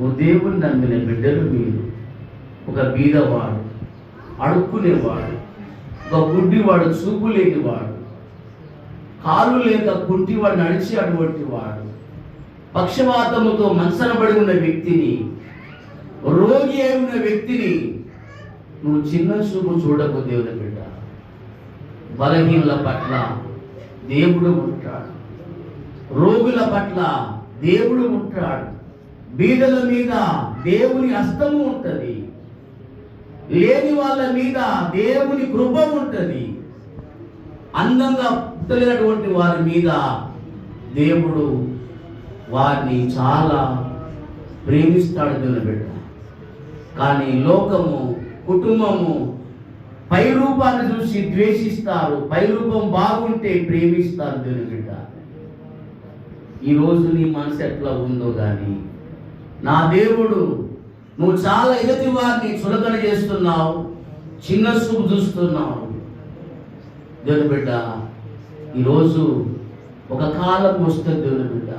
ఓ దేవుని నమ్మిన బిడ్డలు మీరు. ఒక బీదవాడు అడుక్కునేవాడు ఒక గుడ్డివాడు చూపు లేనివాడు కాలు లేక కుంటివాడు నడిచి అటువంటి వాడు పక్షవాతముతో మనసనబడి ఉన్న వ్యక్తిని రోగి అయి ఉన్న వ్యక్తిని నువ్వు చిన్న చూపు చూడకు దేవుని బిడ్డ. బలహీనుల పట్ల దేవుడు ఉంటాడు. రోగుల పట్ల దేవుడు ఉంటాడు. బీదల మీద దేవుని హస్తము ఉంటుంది. లేని వాళ్ళ మీద దేవుని కృప ఉంటుంది. అందంగా పుట్టలేనటువంటి వారి మీద దేవుడు వారిని చాలా ప్రేమిస్తాడు నిలబెట్ట బిడ్డ కానీ లోకము కుటుంబము పై రూపాన్ని చూసి ద్వేషిస్తారు. పై రూపం బాగుంటే ప్రేమిస్తారు దేవుని బిడ్డ ఈరోజు నీ మనసు ఎట్లా ఉందో కానీ నా దేవుడు నువ్వు చాలా ఎదుటి వారిని చులకన చేస్తున్నావు చిన్న చూపు చూస్తున్నావు. దేవుని బిడ్డ ఈరోజు ఒక కాలం వస్తుంది దేవుని బిడ్డ.